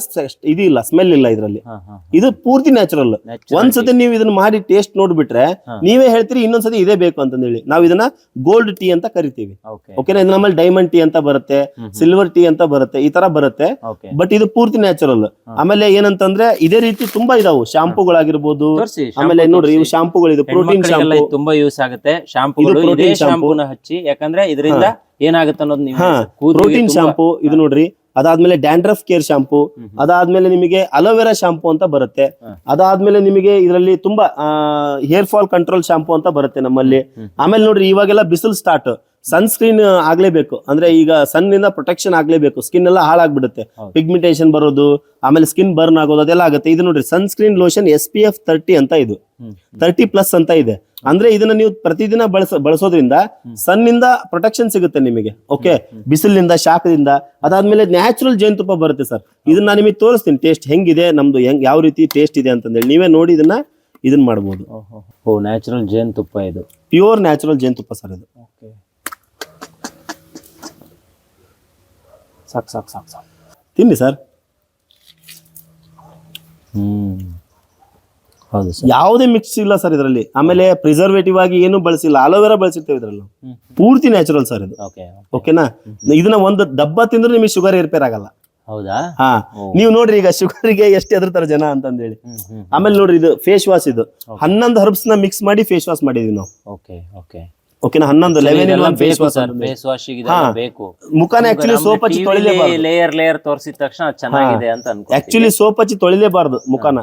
ಇದು ಇಲ್ಲ ಸ್ಮೆಲ್ ಇಲ್ಲ ಇದರಲ್ಲಿ. ಇದು ಪೂರ್ತಿ ನ್ಯಾಚುರಲ್ ಒಂದ್ಸತಿ ನೀವು ಇದನ್ನ ಮಾಡಿ ಟೇಸ್ಟ್ ನೋಡ್ಬಿಟ್ರೆ ನೀವೇ ಹೇಳ್ತೀರಿ ಇನ್ನೊಂದ್ಸತಿ ಇದೇ ಬೇಕು ಅಂತಂದೇಳಿ ನಾವು ಇದನ್ನ ಗೋಲ್ಡ್ ಟೀ ಅಂತ ಕರಿತೀವಿ. ಓಕೆ ಓಕೆನಾ ಇದು ನಮ್ಮಲ್ಲಿ ಡೈಮಂಡ್ ಟೀ ಅಂತ ಬರುತ್ತೆ ಸಿಲ್ವರ್ ಟೀ ಅಂತ ಬರುತ್ತೆ ಈ ತರ ಬರುತ್ತೆ. ಬಟ್ ಇದು ಪೂರ್ತಿ ನ್ಯಾಚುರಲ್ ಆಮೇಲೆ ಏನಂತಂದ್ರೆ ಇದೇ ರೀತಿ ತುಂಬಾ ಇದಾವು. ಶಾಂಪೂಗಳಾಗಿರ್ಬೋದು ಆಮೇಲೆ ನೋಡ್ರಿ ಇವು ಶಾಂಪೂಗಳು ಇದು ಪ್ರೋಟೀನ್ ಶಾಂಪೂ ತುಂಬಾ ಯೂಸ್ ಆಗುತ್ತೆ. ಶಾಂಪೂ. ಶಾಂಪೂನ ಹಚ್ಚಿ. ಯಾಕಂದ್ರೆ ಇದರಿಂದ ಏನಾಗುತ್ತೆ ಅನ್ನೋದು ನೀವು ಪ್ರೋಟೀನ್ ಶಾಂಪು ಶಾಂಪೂ ಇದು ನೋಡ್ರಿ. ಅದಾದ್ಮೇಲೆ ಡ್ಯಾಂಡ್ರಫ್ ಕೇರ್ ಶಾಂಪೂ ಅದಾದ್ಮೇಲೆ ನಿಮಗೆ ಅಲೋವೆರಾ ಶಾಂಪೂ ಅಂತ ಬರುತ್ತೆ. ಅದಾದ್ಮೇಲೆ ನಿಮಗೆ ಇದರಲ್ಲಿ ತುಂಬಾ ಹೇರ್ ಫಾಲ್ ಕಂಟ್ರೋಲ್ ಶಾಂಪೂ ಅಂತ ಬರುತ್ತೆ ನಮ್ಮಲ್ಲಿ. ಆಮೇಲೆ ನೋಡ್ರಿ ಇವಾಗೆಲ್ಲ ಬಿಸಿಲು ಸ್ಟಾರ್ಟ್ ಸನ್ಸ್ಕ್ರೀನ್ ಆಗ್ಲೇಬೇಕು. ಅಂದ್ರೆ ಈಗ ಸನ್ನಿಂದ ಪ್ರೊಟೆಕ್ಷನ್ ಆಗ್ಲೇಬೇಕು. ಸ್ಕಿನ್ ಎಲ್ಲ ಹಾಳಾಗ್ಬಿಡುತ್ತೆ. ಪಿಗ್ಮೆಂಟೇಷನ್ ಬರೋದು ಆಮೇಲೆ ಸ್ಕಿನ್ ಬರ್ನ್ ಆಗೋದು ಅದೆಲ್ಲ ಆಗುತ್ತೆ. ಇದು ನೋಡ್ರಿ sunscreen lotion S P F thirty ಅಂತ ಇದು. ತರ್ಟಿ ಪ್ಲಸ್ ಅಂತ ಇದೆ. ಅಂದ್ರೆ ಇದನ್ನ ನೀವು ಪ್ರತಿದಿನ ಬಳಸ ಬಳಸೋದ್ರಿಂದ ಸನ್ನಿಂದ ಪ್ರೊಟೆಕ್ಷನ್ ಸಿಗುತ್ತೆ ನಿಮಗೆ. ಓಕೆ ಬಿಸಿಲಿನಿಂದ ಶಾಖದಿಂದ. ಅದಾದ್ಮೇಲೆ ನ್ಯಾಚುರಲ್ ಜೇನುತುಪ್ಪ ಬರುತ್ತೆ ಸರ್ ಇದನ್ನ ನಾನು ನಿಮಗೆ ತೋರಿಸ್ತೀನಿ. ಟೇಸ್ಟ್ ಹೆಂಗಿದೆ ನಮ್ದು ಹೆಂಗ್ ಯಾವ ರೀತಿ ಟೇಸ್ಟ್ ಇದೆ ಅಂತಂದೇಳಿ. ನೀವೇ ನೋಡಿ ಇದನ್ನ ಇದನ್ನ ಮಾಡ್ಬೋದು. ಓಹೋ. ಓ ನ್ಯಾಚುರಲ್ ಜೇನುತುಪ್ಪ ಇದು. ಪ್ಯೂರ್ ನ್ಯಾಚುರಲ್ ಜೇನುತುಪ್ಪ ಸರ್ ಇದು. ಸಾಕ್ ಸಾಕು ಸಾಕು ಸಾಕು. ತಿನ್ನಿ ಸರ್. ಹ್ಮ್. ಹೌದು ಸರ್. ಯಾವುದೇ ಮಿಕ್ಸ್ ಇಲ್ಲ ಸರ್ ಇದರಲ್ಲಿ. ಆಮೇಲೆ ಪ್ರಿಸರ್ವೇಟಿವ್ ಆಗಿ ಏನು ಬಳಸಿಲ್ಲ. ಅಲೋವೆರಾ ಬಳಸಿರ್ತೇವೆ ಇದರಲ್ಲಿ ಪೂರ್ತಿ ನ್ಯಾಚುರಲ್ ಸರ್ ಇದು. ಓಕೆ ಓಕೆನಾ ಇದನ್ನ ಒಂದು ಡಬ್ಬ ತಿಂದ್ರೆ ನಿಮಗೆ ಶುಗರ್ ಏರ್ಪೇರ್ ಆಗಲ್ಲ. ಹೌದಾ? ಹಾ. ನೀವು ನೋಡ್ರಿ ಈಗ ಶುಗರ್ಗೆ ಎಷ್ಟು ಎದುರ್ತಾರೆ ಜನ ಅಂತ ಹ್ಮ್ ಆಮೇಲೆ ನೋಡ್ರಿ ಇದು ಫೇಸ್ ವಾಶ್ ಇದು. ಹನ್ನೊಂದು ಹರ್ಬ್ಸ್ನ ಮಿಕ್ಸ್ ಮಾಡಿ ಫೇಸ್ ವಾಶ್ ಮಾಡಿದೀವಿ ನಾವು. ಓಕೆ ಓಕೆ ಓಕೆನಾ ಹನ್ನೊಂದು eleven in one face wash face wash ಹಾ. ಬೇಕು. ಮುಖನ ಆಕ್ಚುಲಿ ಸೋಪ್ ಹಚ್ಚಿ ತೊಳಿಲೇಬಾರ್ದು. ಲೇಯರ್ ಲೇಯರ್ ತೋರಿಸಿದ ತಕ್ಷಣ ಅದ್ ಚೆನ್ನಾಗಿದೆ ಅಂತ ಅನ್ಕೋ ಆಕ್ಚುಲಿ ಸೋಪ್ ಹಚ್ಚಿ ತೊಳಿಲೇಬಾರ್ದು ಮುಖನ.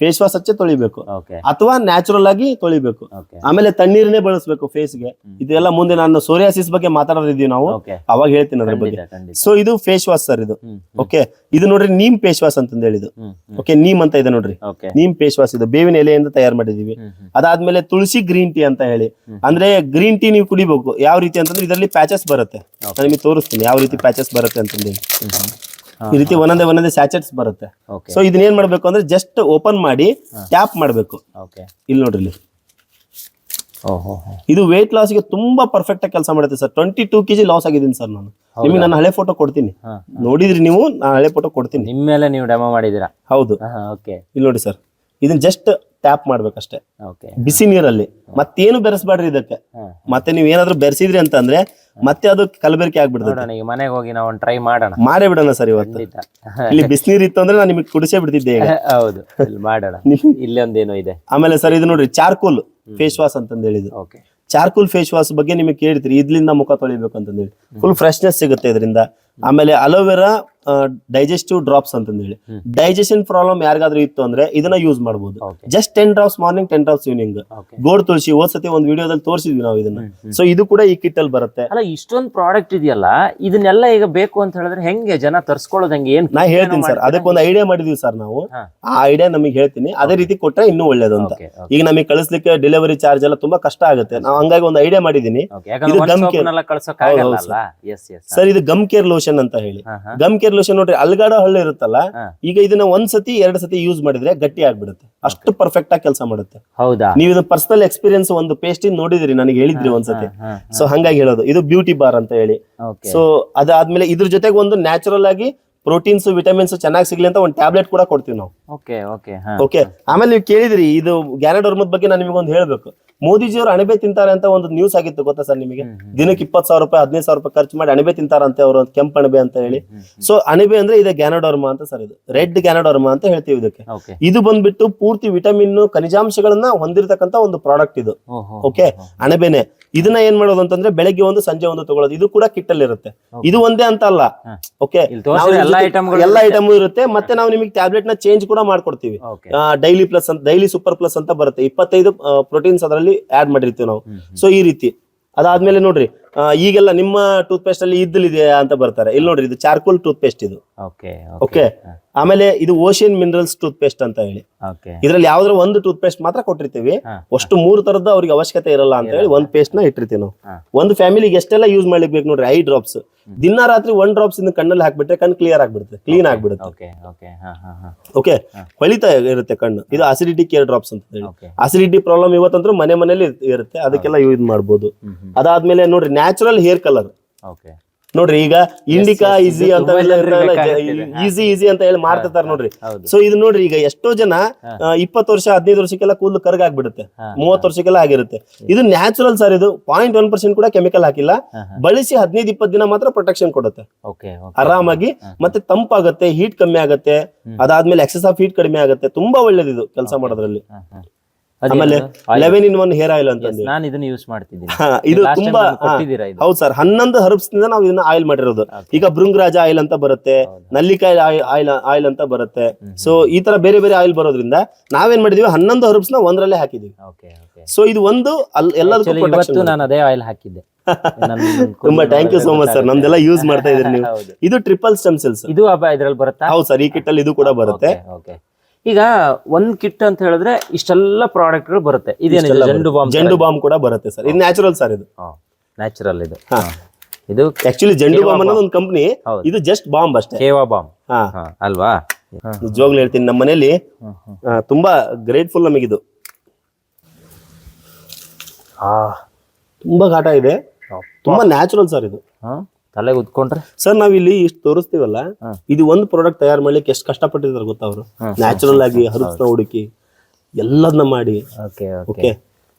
ಫೇಸ್ ವಾಶ್ ಹಚ್ಚಿ ತೊಳಿಬೇಕು. ಓಕೆ ಅಥವಾ ನ್ಯಾಚುರಲ್ ಆಗಿ ತೊಳಿಬೇಕು. ಓಕೆ ಆಮೇಲೆ ತಣ್ಣೀರನ್ನೇ ಬಳಸಬೇಕು ಫೇಸ್ಗೆ ಇದೆಲ್ಲ ಮುಂದೆ ನಾನು ಸೋರಿಯಾಸಿಸ್ ಬಗ್ಗೆ ಮಾತಾಡೋದಿದ್ದೀವಿ ನಾವು. ಓಕೆ ಅವಾಗ ಹೇಳ್ತೀನಿ ಅದ್ರ ಬಗ್ಗೆ. ಖಂಡಿತ ಖಂಡಿತ. ಸೊ ಇದು ಫೇಸ್ ವಾಶ್ ಸರ್ ಇದು. ಹ್ಮ್ ಓಕೆ ಇದು ನೋಡ್ರಿ ನೀಮ್ ಫೇಸ್ ವಾಶ್ ಅಂತ ಹ್ಮ್ ಹ್ಮ್. ಓಕೆ ನೀಮ್ ಅಂತ ಇದೆ ನೋಡ್ರಿ. ಓಕೆ ನೀಮ್ ಫೇಸ್ ವಾಶ್ ಇದು. ಬೇವಿನ ಎಲೆಯಿಂದ ತಯಾರು ಮಾಡಿದೀವಿ ಹ್ಮ್ ಹ್ಮ್. ಅದಾದ್ಮೇಲೆ ತುಳಸಿ ಗ್ರೀನ್ ಟೀ ಅಂತ ಹೇಳಿ. ಅಂದ್ರೆ ಗ್ರೀನ್ ಟೀ ನೀವು ಕುಡಿಬೇಕು. ಯಾವ ರೀತಿ ಅಂತಂದ್ರೆ ಇದರಲ್ಲಿ ಪ್ಯಾಚಸ್ ಬರುತ್ತೆ. ನಾನು ನಿಮಗೆ ತೋರಿಸ್ತೀನಿ ಯಾವ ರೀತಿ ಪ್ಯಾಚಸ್ ಬರುತ್ತೆ ಅಂತಂದು ಈ ರೀತಿ ಒಂದೊಂದೇ ಒಂದೊಂದೇ ಸ್ಯಾಚೆಟ್ಸ್ ಬರುತ್ತೆ. ಸೊ ಇದನ್ನ ಏನ್ ಮಾಡ್ಬೇಕು ಅಂದ್ರೆ ಜಸ್ಟ್ ಓಪನ್ ಮಾಡಿ ಟ್ಯಾಪ್ ಮಾಡ್ಬೇಕು. ಇಲ್ಲಿ ನೋಡ್ರಿ ಇಲ್ಲಿ. ಇದು ವೇಟ್ ಲಾಸ್ಗೆ ತುಂಬಾ ಪರ್ಫೆಕ್ಟ್ ಆಗಿ ಕೆಲಸ ಮಾಡುತ್ತೆ sir. Twenty two KG loss ಆಗಿದ್ದೀನಿ ಸರ್ ನಾನು. ನಿಮಗೆ ನಾನು ಹಳೆ ಫೋಟೋ ಕೊಡ್ತೀನಿ. ನೋಡಿದ್ರಿ ನೀವು ನಾನು ಹಳೆ ಫೋಟೋ ಕೊಡ್ತೀನಿ. ನಿಮ್ಮ ಮೇಲೆ ನೀವು ಡೆಮೋ ಮಾಡಿದೀರಾ ಹೌದು. ಇಲ್ಲಿ ನೋಡಿ ಸರ್. ಇದನ್ನ ಜಸ್ಟ್ ಟ್ಯಾಪ್ ಮಾಡ್ಬೇಕಷ್ಟೇ. ಬಿಸಿ ನೀರಲ್ಲಿ. ಮತ್ತೇನು ಬೆರೆಸ್ಬೇಡ್ರಿ ಇದಕ್ಕೆ? ಮತ್ತೆ ನೀವು ಏನಾದ್ರು ಬೆರೆಸಿದ್ರಿ ಅಂತ ಅಂದ್ರೆ ಮತ್ತೆ ಅದು ಕಲಬೆರಕೆ ಆಗ್ಬಿಡ್ತದೆ ಈಗ ಮನೆಗೆ ಹೋಗಿ ನಾವು ಟ್ರೈ ಮಾಡೋಣ. ಮಾಡೇ ಬಿಡೋಣ ಸರ್ ಇವತ್ತು. ಇಲ್ಲಿ ಬಿಸಿನೀರ್ ಇತ್ತು ಅಂದ್ರೆ ನಾನು ನಿಮಗೆ ಕುಡಿಸೇ ಬಿಡ್ತಿದ್ದೆ [laughs] ಹೌದು ಮಾಡೋಣ. ಇಲ್ಲಿ ಒಂದೇನೋ ಇದೆ. ಆಮೇಲೆ ಸರ್ ಇದು ನೋಡ್ರಿ ಚಾರ್ಕೋಲ್ ಫೇಸ್ ವಾಶ್ ಅಂತ ಹೇಳಿದ್ರು ಚಾರ್ಕೋಲ್ ಫೇಸ್ ವಾಶ್ ಬಗ್ಗೆ ನಿಮಗೆ ಕೇಳ್ತೀರಿ ಇದ್ಲಿಂದ ಮುಖ ತೊಳಿಬೇಕು ಅಂತಂದೇಳಿ ಫುಲ್ ಫ್ರೆಶ್ನೆಸ್ ಸಿಗುತ್ತೆ ಇದರಿಂದ. ಆಮೇಲೆ ಅಲೋವೆರಾ ಡೈಜೆಸ್ಟಿವ್ ಡ್ರಾಪ್ಸ್ ಅಂತಂದೇಳಿ. ಡೈಜೆಷನ್ ಪ್ರಾಬ್ಲಮ್ ಯಾರಿಗಾದ್ರೂ ಇತ್ತು ಅಂದ್ರೆ ಇದನ್ನ ಯೂಸ್ ಮಾಡಬಹುದು. Just ten drops morning ten drops evening ಗೋಡ್ ತುಳಸಿ ಹೋದ್ ಸತಿ ಒಂದು ವಿಡಿಯೋದಲ್ಲಿ ತೋರಿಸಿದ್ವಿ ನಾವು ಇದನ್ನ. ಸೊ ಇದು ಕೂಡ ಈ ಕಿಟ್ ಅಲ್ಲಿ ಬರುತ್ತೆ. ಅಲ್ಲ ಇಷ್ಟೊಂದು ಪ್ರಾಡಕ್ಟ್ ಇದೆಯಲ್ಲ ಇದನ್ನೆಲ್ಲ ಈಗ ಬೇಕು ಅಂತ ಹೇಳಿದ್ರೆ ಹೆಂಗೆ ಜನ ತರ್ಸ್ಕೊಳ್ಳೋದು ಹೆಂಗೆ ಏನ್ ನಾ ಹೇಳ್ತೀನಿ ಸರ್ ಅದಕ್ಕೊಂದು ಐಡಿಯಾ ಮಾಡಿದೀವಿ ಸರ್ ನಾವು. ಆ ಐಡಿಯಾ ನಮಗೆ ಹೇಳ್ತೀನಿ. ಅದೇ ರೀತಿ ಕೊಟ್ರೆ ಇನ್ನೂ ಒಳ್ಳೇದು ಅಂತ. ಈಗ ನಮಗೆ ಕಳಿಸ್ಲಿಕ್ಕೆ ಡೆಲಿವರಿ ಚಾರ್ಜ್ ಎಲ್ಲ ತುಂಬಾ ಕಷ್ಟ ಆಗುತ್ತೆ. ನಾವು ಹಂಗಾಗಿ ಒಂದು ಐಡಿಯಾ ಮಾಡಿದೀನಿ. ಇದು ಒಂದ್ ಗಮ್ ಕೇರ್. ಸರ್ ಇದು ಗಮ್ ಕೇರ್ ಲೋಷನ್ ಅಂತ ಹೇಳಿ. ಗಮ್ ಕೇರ್ ಲೋಷನ್ ನೋಡ್ರಿ ಅಲ್ಗಾಡ ಹಳ್ಳಿ ಇರುತ್ತಲ್ಲ ಈಗ ಇದನ್ನ ಒಂದ್ ಸತಿ ಎರಡ್ ಸತಿ ಯೂಸ್ ಮಾಡಿದ್ರೆ ಗಟ್ಟಿ ಆಗ್ಬಿಡುತ್ತೆ. ಅಷ್ಟು ಪರ್ಫೆಕ್ಟ್ ಆಗಿ ಕೆಲಸ ಮಾಡುತ್ತೆ. ಹೌದಾ? ನೀವು ಇದು ಪರ್ಸನಲ್ ಎಕ್ಸ್ಪೀರಿಯನ್ಸ್ ಒಂದು ಪೇಸ್ಟ್ ನೋಡಿದ್ರಿ ನನಗೆ ಹೇಳಿದ್ರಿ ಒಂದ್ಸತಿ. ಸೊ ಹಂಗಾಗಿ ಹೇಳೋದು. ಇದು ಬ್ಯೂಟಿ ಬಾರ್ ಅಂತ ಹೇಳಿ. ಸೊ ಅದಾದ್ಮೇಲೆ ಇದ್ರ ಜೊತೆಗೆ ಒಂದು ನ್ಯಾಚುರಲ್ ಆಗಿ ಪ್ರೋಟೀನ್ಸ್ ವಿಟಮಿನ್ಸ್ ಚೆನ್ನಾಗಿ ಸಿಗ್ಲಿ ಅಂತ ಒಂದು ಟ್ಯಾಬ್ಲೆಟ್ ಕೂಡ ಕೊಡ್ತೀವಿ ನಾವು. ಓಕೆ ಓಕೆ ಓಕೆ ಆಮೇಲೆ ನೀವು ಕೇಳಿದ್ರಿ ಇದು ಗ್ಯಾನಡೋರ್ಮದ ಬಗ್ಗೆ ನಾನು ನಿಮಗೆ ಒಂದು ಹೇಳ್ಬೇಕು. ಮೋದಿಜಿಯವರು ಅಣಬೆ ತಿಂತಾರೆ ಅಂತ ಒಂದು ನ್ಯೂಸ್ ಆಗಿತ್ತು ಗೊತ್ತಾ ಸರ್ ನಿಮಗೆ? ದಿನಕ್ಕೆ ಇಪ್ಪತ್ತು ಸಾವಿರ ರೂಪಾಯಿ ಹದಿನೈದು ಸಾವಿರ ರೂಪಾಯಿ ಖರ್ಚು ಮಾಡಿ ಅಣಬೆ ತಿಂತಾರಂತೆ ಅವರು ಕೆಂಪು ಅಣಬೆ ಅಂತ ಹೇಳಿ. ಸೊ ಅಣಬೆ ಅಂದ್ರೆ ಇದೆ ಗ್ಯಾನಡೋರ್ಮ ಅಂತ ಸರ್ ಇದು. ರೆಡ್ ಗ್ಯಾನಡೋರ್ಮ ಅಂತ ಹೇಳ್ತೀವಿ ಇದಕ್ಕೆ. ಇದು ಬಂದ್ಬಿಟ್ಟು ಪೂರ್ತಿ ವಿಟಮಿನ್ ಖನಿಜಾಂಶಗಳನ್ನ ಹೊಂದಿರತಕ್ಕಂತ ಒಂದು ಪ್ರಾಡಕ್ಟ್ ಇದು. ಓಕೆ ಅಣಬೆನೆ. ಇದನ್ನ ಏನ್ ಮಾಡೋದು ಅಂತಂದ್ರೆ ಬೆಳಗ್ಗೆ ಒಂದು ಸಂಜೆ ಒಂದು ತಗೊಳ್ಳೋದು. ಇದು ಕೂಡ ಕಿಟ್ ಅಲ್ಲಿ ಇರುತ್ತೆ ಇದು ಒಂದೇ ಅಂತ ಅಲ್ಲ. ಓಕೆ ಎಲ್ಲಾ ಐಟಮ್ ಇರುತ್ತೆ. ಮತ್ತೆ ನಾವು ನಿಮಗೆ ಟ್ಯಾಬ್ಲೆಟ್ನ ಚೇಂಜ್ ಕೂಡ ಮಾಡ್ಕೊಡ್ತೀವಿ. ಡೈಲಿ ಪ್ಲಸ್ ಅಂತ ಡೈಲಿ ಸೂಪರ್ ಪ್ಲಸ್ ಅಂತ ಬರುತ್ತೆ. ಇಪ್ಪತ್ತೈದು ಪ್ರೋಟೀನ್ಸ್ ಅದರಲ್ಲಿ ಆಡ್ ಮಾಡಿರ್ತೀವಿ ನಾವು. ಸೊ ಈ ರೀತಿ. ಅದಾದ್ಮೇಲೆ ನೋಡ್ರಿ ಈಗೆಲ್ಲ ನಿಮ್ಮ ಟೂತ್ ಪೇಸ್ಟ್ ಅಲ್ಲಿ ಇದ್ದಲಿದೆ ಅಂತ ಬರ್ತಾರೆ. ಇಲ್ಲಿ ನೋಡ್ರಿ ಇದು ಚಾರ್ಕೋಲ್ ಟೂತ್ ಪೇಸ್ಟ್ ಇದು ಓಕೆ ಆಮೇಲೆ ಇದು ಓಷಿಯನ್ ಮಿನರಲ್ಸ್ ಟೂತ್ ಪೇಸ್ಟ್ ಅಂತ ಹೇಳಿ. ಇದ್ರಲ್ಲಿ ಯಾವ್ದಾದ್ರು ಒಂದು ಟೂತ್ ಪೇಸ್ಟ್ ಮಾತ್ರ ಕೊಟ್ಟಿರ್ತೀವಿ. ಅಷ್ಟು ಮೂರು ತರದ ಅವ್ರಿಗೆ ಅವಶ್ಯಕತೆ ಇರಲ್ಲ ಅಂತ ಹೇಳಿ ಒಂದ್ ಪೇಸ್ಟ್ನ ಇಟ್ಟಿರ್ತೀವಿ ನಾವು. ಒಂದು ಫ್ಯಾಮಿಲಿಗೆ ಎಷ್ಟೆಲ್ಲ ಯೂಸ್ ಮಾಡ್ಲಿಕ್ಕೆ ಬೇಕು ನೋಡ್ರಿ ಐ ಡ್ರಾಪ್ಸ್ ದಿನ ರಾತ್ರಿ ಒನ್ ಡ್ರಾಪ್ಸ್ ಇಂದ ಕಣ್ಣಲ್ಲಿ ಹಾಕ್ಬಿಟ್ರೆ ಕಣ್ಣು ಕ್ಲಿಯರ್ ಆಗ್ಬಿಡುತ್ತೆ ಕ್ಲೀನ್ ಆಗ್ಬಿಡುತ್ತೆ. ಓಕೆ ಹೊಳಿತಾ ಇರುತ್ತೆ ಕಣ್ಣು. ಇದು ಅಸಿಡಿಟಿ ಕೇರ್ ಡ್ರಾಪ್ಸ್ ಅಂತ ಹೇಳಿ. ಆಸಿಡಿಟಿ ಅಸಿಡಿಟಿ ಪ್ರಾಬ್ಲಮ್ ಇವತ್ತಂದ್ರೂ ಮನೆ ಮನೇಲಿ ಇರುತ್ತೆ ಅದಕ್ಕೆಲ್ಲ ಯೂಸ್ ಮಾಡ್ಬೋದು. ಅದಾದ್ಮೇಲೆ ನೋಡ್ರಿ ನ್ಯಾಚುರಲ್ ಹೇರ್ ಕಲರ್. ಓಕೆ. ನೋಡ್ರಿ ಈಗ ಇಂಡಿಕಾ ಈಸಿ ಅಂತ. ಈಸಿ ಈಸಿ ಅಂತ ಹೇಳಿ ಮಾಡ್ತಿರ್ತಾರ ನೋಡ್ರಿ. ಸೊ ಇದು ನೋಡ್ರಿ ಈಗ ಎಷ್ಟೋ ಜನ ಇಪ್ಪತ್ತು ವರ್ಷ ಹದಿನೈದು ವರ್ಷಕ್ಕೆಲ್ಲ ಕೂದಲು ಕರ್ಗಾಗ್ಬಿಡುತ್ತೆ. ಮೂವತ್ತು ವರ್ಷಕ್ಕೆಲ್ಲ ಆಗಿರುತ್ತೆ. ಇದು ನ್ಯಾಚುರಲ್ ಸರ್ ಇದು ಪಾಯಿಂಟ್ ಒನ್ ಪರ್ಸೆಂಟ್ ಕೂಡ ಕೆಮಿಕಲ್ ಹಾಕಿಲ್ಲ. ಬಳಸಿ ಹದಿನೈದು ಇಪ್ಪತ್ತು ದಿನ ಮಾತ್ರ ಪ್ರೊಟೆಕ್ಷನ್ ಕೊಡುತ್ತೆ. ಆರಾಮಾಗಿ ಮತ್ತೆ ತಂಪಾಗುತ್ತೆ ಹೀಟ್ ಕಮ್ಮಿ ಆಗುತ್ತೆ. ಅದಾದ್ಮೇಲೆ ಎಕ್ಸಸ್ ಆಫ್ ಹೀಟ್ ಕಡಿಮೆ ಆಗುತ್ತೆ. ತುಂಬಾ ಒಳ್ಳೇದಿದು ಇದು ಕೆಲಸ ಮಾಡೋದ್ರಲ್ಲಿ. ಆಮೇಲೆ? Eleven in one hair oil ಅಂತ ನಾನು ಇದನ್ನ ಯೂಸ್ ಮಾಡ್ತಿದ್ದೀನಿ. ಇದು ತುಂಬಾ ಹೌದ್ ಸರ್. ಹನ್ನೊಂದು ಹರ್ಬ್ಸ್ನಿಂದ ನಾವು ಇದನ್ನ ಆಯಿಲ್ ಮಾಡಿರೋದು. ಈಗ ಭೃಂಗರಾಜ ಆಯಿಲ್ ಅಂತ ಬರುತ್ತೆ ನಲ್ಲಿಕಾಯಿ ಆಯಿಲ್ ಆಯಿಲ್ ಅಂತ ಬರುತ್ತೆ. ಸೊ ಈ ತರ ಬೇರೆ ಬೇರೆ ಆಯಿಲ್ ಬರೋದ್ರಿಂದ ನಾವೇನ್ ಮಾಡಿದೀವಿ? ಹನ್ನೊಂದು ಹರ್ಬ್ಸ್ನ ಒಂದರಲ್ಲೇ ಹಾಕಿದೀವಿ. ಸೊ ಇದು ಒಂದು ಎಲ್ಲದಕ್ಕೂ ನಾನು ಅದೇ ಆಯಿಲ್ ಹಾಕಿದ್ದೆ. [laughs] ತುಂಬಾ thank you so much sir ನಮ್ದೆಲ್ಲ ಯೂಸ್ ಮಾಡ್ತಾ ಇದೀರಿ ನೀವು. [laughs] ಇದು ಟ್ರಿಪಲ್ ಸ್ಟೆಮ್ ಸೆಲ್ಸ್ ಇದು ಇದ್ರಲ್ಲಿ ಬರುತ್ತೆ? ಹೌದು ಸರ್ ಈ ಕಿಟ್ ಅಲ್ಲಿ ಇದು ಕೂಡ ಬರುತ್ತೆ. ಈಗ ಒಂದ್ ಕಿಟ್ ಅಂತ ಹೇಳಿದ್ರೆ ಇಷ್ಟೆಲ್ಲ ಪ್ರಾಡಕ್ಟ್ಗಳು ಬರುತ್ತೆ. ಇದೇನಿದೆ? ಜಂಡು ಬಾಂಬ್ ಜಂಡು ಬಾಂಬ್ ಕೂಡ ಬರುತ್ತೆ ಸರ್. ಇದು ನ್ಯಾಚುರಲ್ ಸರ್ ಇದು. ನ್ಯಾಚುರಲ್ ಇದು. ಇದು ಆಕ್ಚುಲಿ ಜಂಡು ಬಾಂಬ್ ಅನ್ನೋದು ಒಂದು ಕಂಪ್ನಿ ಇದು ಜಸ್ಟ್ ಬಾಂಬ್ ಅಷ್ಟೇ. ಕೇವಾ ಬಾಂಬ್. ಹಾ. ಅಲ್ವಾ? ಜೋಗ್ ನಿಜವಾಗ್ಲೂ ಹೇಳ್ತೀನಿ ನಮ್ಮ. ಆ, ತುಂಬಾ ಗ್ರೇಟ್ಫುಲ್ ನಮಗಿದು. ಆ, ತುಂಬಾ ಘಾಟ ಇದೆ. ತುಂಬಾ ನ್ಯಾಚುರಲ್ ಸರ್ ಇದು? ತಲೆಗೆ ಉದ್ಕೊಂಡ್ರೆ? ಸರ್ ನಾವ್ ಇಲ್ಲಿ ಇಷ್ಟು ತೋರಿಸ್ತೀವಲ್ಲ ಇದು ಒಂದು ಪ್ರಾಡಕ್ಟ್ ತಯಾರು ಮಾಡ್ಲಿಕ್ಕೆ ಎಷ್ಟು ಕಷ್ಟಪಟ್ಟಿದ್ದಾರೆ ಗೊತ್ತಾ ಅವರು? ನ್ಯಾಚುರಲ್ ಆಗಿ ಹರ್ಬ್ಸ್ನ ಹುಡುಕಿ ಎಲ್ಲದನ್ನ ಮಾಡಿ. Okay okay. Okay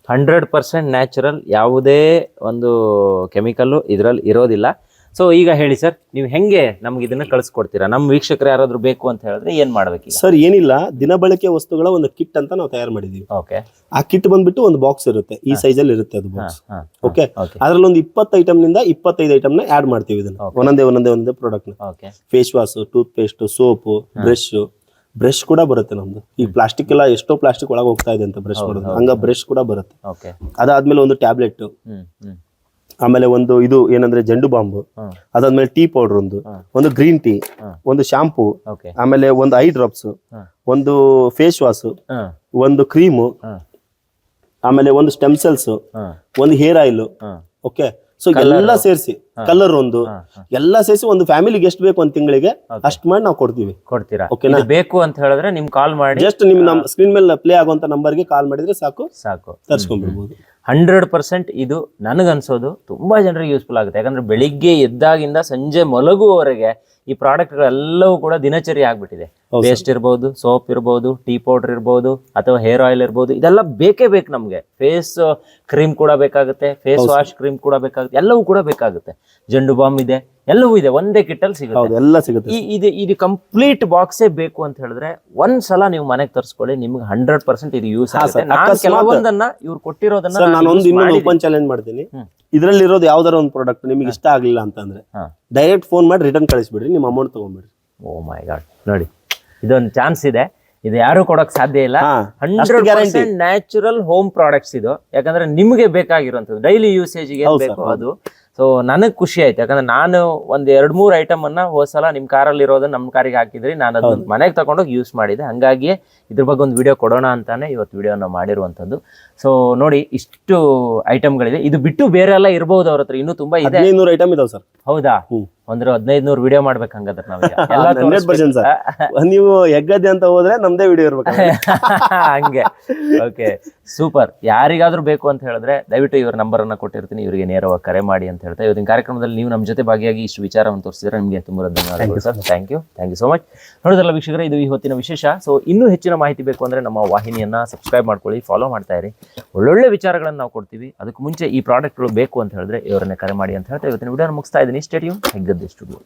hundred percent natural ಯಾವುದೇ ಒಂದು ಕೆಮಿಕಲ್ ಇದರಲ್ಲಿ ಇರೋದಿಲ್ಲ. ಸೊ ಈಗ ಹೇಳಿ ಸರ್ ನೀವು ಹೆಂಗೆ ನಮ್ಗೆ ಇದನ್ನ ಕಳಿಸ್ಕೊಡ್ತೀರಾ? ನಮ್ಮ ವೀಕ್ಷಕರು ಯಾರಾದ್ರೂ ಬೇಕು ಅಂತ ಹೇಳಿದ್ರೆ ಏನ್ ಮಾಡ್ಬೇಕು ಸರ್ ಏನಿಲ್ಲ ದಿನಬಳಕೆ ವಸ್ತುಗಳ ಒಂದು ಕಿಟ್ ಅಂತ ನಾವು ತಯಾರು ಮಾಡಿದೀವಿ. ಓಕೆ ಆ ಕಿಟ್ ಬಂದ್ಬಿಟ್ಟು ಒಂದು ಬಾಕ್ಸ್ ಇರುತ್ತೆ. ಈ ಸೈಜ್ ಅಲ್ಲಿ ಇರುತ್ತೆ ಅದು ಬಾಕ್ಸ್ ಓಕೆ ಅದ್ರಲ್ಲಿ ಒಂದು ಇಪ್ಪತ್ತು ಐಟಮ್ನಿಂದ ಇಪ್ಪತ್ತೈದು ಐಟಮ್ನ ಆಡ್ ಮಾಡ್ತೀವಿ ಇದನ್ನ. ಒಂದೊಂದೇ ಒಂದೊಂದೇ ಒಂದೇ ಪ್ರಾಡಕ್ಟ್ನ. Face wash toothpaste soap brush brush ಕೂಡ ಬರುತ್ತೆ ನಮ್ದು. ಈ ಪ್ಲಾಸ್ಟಿಕ್ ಎಲ್ಲ ಎಷ್ಟೋ ಪ್ಲಾಸ್ಟಿಕ್ ಒಳಗೆ ಹೋಗ್ತಾ ಇದೆ ಅಂತ ಬ್ರಷ್ ಮಾಡೋದು ಹಂಗ ಬ್ರಷ್ ಕೂಡ ಬರುತ್ತೆ. ಅದಾದ್ಮೇಲೆ ಒಂದು ಟ್ಯಾಬ್ಲೆಟ್ ಆಮೇಲೆ ಒಂದು ಇದು ಏನಂದ್ರೆ ಜಂಡು ಬಾಂಬು. ಅದಾದ್ಮೇಲೆ ಟೀ ಪೌಡರ್ ಒಂದು. ಒಂದು ಗ್ರೀನ್ ಟೀ ಒಂದು ಶಾಂಪೂ ಆಮೇಲೆ ಒಂದು ಐ ಡ್ರಾಪ್ಸ್ ಒಂದು ಫೇಸ್ ವಾಶ್ ಒಂದು ಕ್ರೀಮು ಆಮೇಲೆ ಒಂದು ಸ್ಟೆಮ್ ಸೆಲ್ಸ್ ಒಂದು ಹೇರ್ ಆಯಿಲ್ ಓಕೆ? ಸೊ ಎಲ್ಲ ಸೇರಿಸಿ ಕಲರ್ ಒಂದು ಎಲ್ಲ ಸೇರಿಸಿ ಒಂದು ಫ್ಯಾಮಿಲಿಗೆ ಎಷ್ಟು ಬೇಕು ಒಂದು ತಿಂಗಳಿಗೆ ಅಷ್ಟು ಮಾಡಿ ನಾವು ಕೊಡ್ತೀವಿ. ಕೊಡ್ತೀರಾ? ಓಕೆನಾ? ಬೇಕು ಅಂತ ಹೇಳಿದ್ರೆ ನಿಮ್ ಕಾಲ್ ಮಾಡಿ. ಜಸ್ಟ್ ನಿಮ್ ನಮ್ಮ ಸ್ಕ್ರೀನ್ ಮೇಲೆ ಪ್ಲೇ ಆಗುವಂತ ನಂಬರ್ಗೆ ಕಾಲ್ ಮಾಡಿದ್ರೆ ಸಾಕು. ಸಾಕು. ತರ್ಸ್ಕೊಂಡ್ಬಿಡ್ಬೋದು. ಹಂಡ್ರೆಡ್ ಪರ್ಸೆಂಟ್ ಇದು ನನಗನ್ಸೋದು ತುಂಬಾ ಜನರಿಗೆ ಯೂಸ್ಫುಲ್ ಆಗುತ್ತೆ. ಯಾಕಂದ್ರೆ ಬೆಳಿಗ್ಗೆ ಎದ್ದಾಗಿಂದ ಸಂಜೆ ಮಲಗುವವರೆಗೆ ಈ ಪ್ರಾಡಕ್ಟ್ಗಳೆಲ್ಲವೂ ಕೂಡ ದಿನಚರಿ ಆಗ್ಬಿಟ್ಟಿದೆ. ಪೇಸ್ಟ್ ಇರ್ಬೋದು ಸೋಪ್ ಇರ್ಬೋದು ಟೀ ಪೌಡರ್ ಇರ್ಬೋದು ಅಥವಾ ಹೇರ್ ಆಯಿಲ್ ಇರ್ಬೋದು ಇದೆಲ್ಲ ಬೇಕೇ ಬೇಕು ನಮಗೆ. ಫೇಸ್ ಕ್ರೀಮ್ ಕೂಡ ಬೇಕಾಗುತ್ತೆ ಫೇಸ್ ವಾಶ್ ಕ್ರೀಮ್ ಕೂಡ ಬೇಕಾಗುತ್ತೆ ಎಲ್ಲವೂ ಕೂಡ ಬೇಕಾಗುತ್ತೆ. ಜಂಡು ಬಾಂಬ್ ಇದೆ ಎಲ್ಲವೂ ಇದೆ. ಒಂದೇ ಕಿಟ್ಟಲ್ಲಿ ಸಿಗುತ್ತೆ. ಹೌದು ಎಲ್ಲ ಸಿಗುತ್ತೆ. ಈ ಇದು ಇದು ಕಂಪ್ಲೀಟ್ ಬಾಕ್ಸೇ ಬೇಕು ಅಂತ ಹೇಳಿದ್ರೆ ಒಂದ್ ಸಲ ನೀವು ಮನೆಗೆ ತರಿಸ್ಕೊಳ್ಳಿ ನಿಮ್ಗೆ ಹಂಡ್ರೆಡ್ ಪರ್ಸೆಂಟ್ ಇದು ಯೂಸ್ ಆಗುತ್ತೆ. sir. ನಾನು ಅಕಸ್ಮಾತ್- ಕೆಲವೊಂದನ್ನ ಇವ್ರು ಕೊಟ್ಟಿರೋದನ್ನ ಸರ್ ನಾನು ನಾನು ಒಂದು use ಇನ್ನೊಂದು ಮಾಡಿದ್ದೀನಿ. ಓಪನ್ ಚಾಲೆಂಜ್ ಮಾಡ್ತೀನಿ. ಹ್ಮ್. ಇದ್ರಲ್ಲಿ ಇರೋದು ಯಾವ್ದಾರ ಒಂದು ಪ್ರಾಡಕ್ಟ್ ನಿಮ್ಗೆ ಇಷ್ಟ ಆಗಲಿಲ್ಲ ಅಂತಂದ್ರೆ ಹಾ. ಡೈರೆಕ್ಟ್ ಫೋನ್ ಮಾಡಿ ರಿಟರ್ನ್ ಕಳಿಸ್ಬಿಡ್ರಿ ನಿಮ್ಮ ಅಮೌಂಟ್ ತಗೊಂಡ್ಬಿಡ್ರಿ. ಓ ಮೈ ಗಾಡ್ ನೋಡಿ ಇದೊಂದು ಚಾನ್ಸ್ ಇದೆ. ಇದು ಯಾರು ಕೊಡಕ್ ಸಾಧ್ಯ ಇಲ್ಲ. ಹಾ, ಅಷ್ಟು hundred guarantee. Natural home products ಇದು. ಯಾಕಂದ್ರೆ ನಿಮ್ಗೆ ಬೇಕಾಗಿರುವಂತದ್ದು ಡೈಲಿ ಯೂಸೇಜ್ಗೆ ಹೌದು ಬೇಕು ಅದು. ಸೊ ನನಗೆ ಖುಷಿ ಆಯ್ತು. ಯಾಕಂದ್ರೆ ನಾನು ಒಂದ್ ಎರಡ್ ಮೂರ್ ಐಟಮ್ ಅನ್ನ ಹೋದ್ಸಲ ನಿಮ್ ಕಾರಲ್ಲಿ ಇರೋದನ್ನ ನಮ್ಮ ಕಾರಿಗೆ ಹಾಕಿದ್ರಿ. ನಾನು ಅದನ್ನ ಮನೆಗೆ ತಗೊಂಡೋಗಿ ಯೂಸ್ ಮಾಡಿದೆ. ಹಂಗಾಗಿ ಇದ್ರ ಬಗ್ಗೆ ಒಂದು ವಿಡಿಯೋ ಕೊಡೋಣ ಅಂತಾನೆ ಇವತ್ತು ವಿಡಿಯೋನ ಮಾಡಿರುವಂತದ್ದು ಸೊ ನೋಡಿ ಇಷ್ಟು ಐಟಮ್ಗಳಿದೆ ಇದು ಬಿಟ್ಟು ಬೇರೆ ಎಲ್ಲ ಇರಬಹುದು ಅವ್ರ ಹತ್ರ. ಇನ್ನೂ ತುಂಬಾ ಇದೆ. ಐಟಮ್ ಇದಾವೆ ಸರ್. ಹೌದಾ? ಅಂದ್ರೆ ಒಂದು ಹದಿನೈದು ನೂರು ವಿಡಿಯೋ ಮಾಡ್ಬೇಕು ಹಂಗಾದ್ರೆ ನಾವು ನೀವು ಹೆಗ್ಗದ್ದೆ ಅಂತ ಹೋದ್ರೆ ನಮ್ದೇ ವಿಡಿಯೋ ಇರ್ಬೇಕು [laughs] ಹಂಗೆ. Okay super. ಯಾರಿಗಾದ್ರೂ ಬೇಕು ಅಂತ ಹೇಳಿದ್ರೆ ದಯವಿಟ್ಟು ಇವ್ರ ನಂಬರ್ ಅನ್ನ ಕೊಟ್ಟಿರ್ತೀನಿ. ಇವರಿಗೆ ನೇರವಾಗಿ ಕರೆ ಮಾಡಿ ಅಂತ ಹೇಳ್ತಾ ಇವತ್ತಿನ ಕಾರ್ಯಕ್ರಮದಲ್ಲಿ ನೀವು ನಮ್ಮ ಜೊತೆ ಭಾಗಿಯಾಗಿ ಇಷ್ಟು ವಿಚಾರವನ್ನು ತೋರಿಸಿದ್ರೆ ನಿಮಗೆ ತುಂಬ ಧನ್ಯವಾದಗಳು sir. Thank you thank you so much ನೋಡಿದ್ರಲ್ಲ ವೀಕ್ಷಕರೇ ಇದು ಇವತ್ತಿನ ವಿಶೇಷ. ಸೊ ಇನ್ನೂ ಹೆಚ್ಚಿನ ಮಾಹಿತಿ ಬೇಕು ಅಂದ್ರೆ ನಮ್ಮ ವಾಹಿನಿಯನ್ನ ಸಬ್ಸ್ಕ್ರೈಬ್ ಮಾಡ್ಕೊಳ್ಳಿ ಫಾಲೋ ಮಾಡ್ತಾ ಇರಿ. ಒಳ್ಳೊಳ್ಳೆ ವಿಚಾರಗಳನ್ನು ನಾವು ಕೊಡ್ತೀವಿ. ಅದಕ್ಕೆ ಮುಂಚೆ ಈ ಪ್ರಾಡಕ್ಟ್ಗಳು ಬೇಕು ಅಂತ ಹೇಳಿದ್ರೆ ಇವರನ್ನೇ ಕರೆ ಮಾಡಿ ಅಂತ ಹೇಳ್ತಾ ಇವತ್ತಿನ ವಿಡಿಯೋ ಮುಗಿಸ್ತಾ ಇದ್ದೀನಿ. Stadium Heggadde studio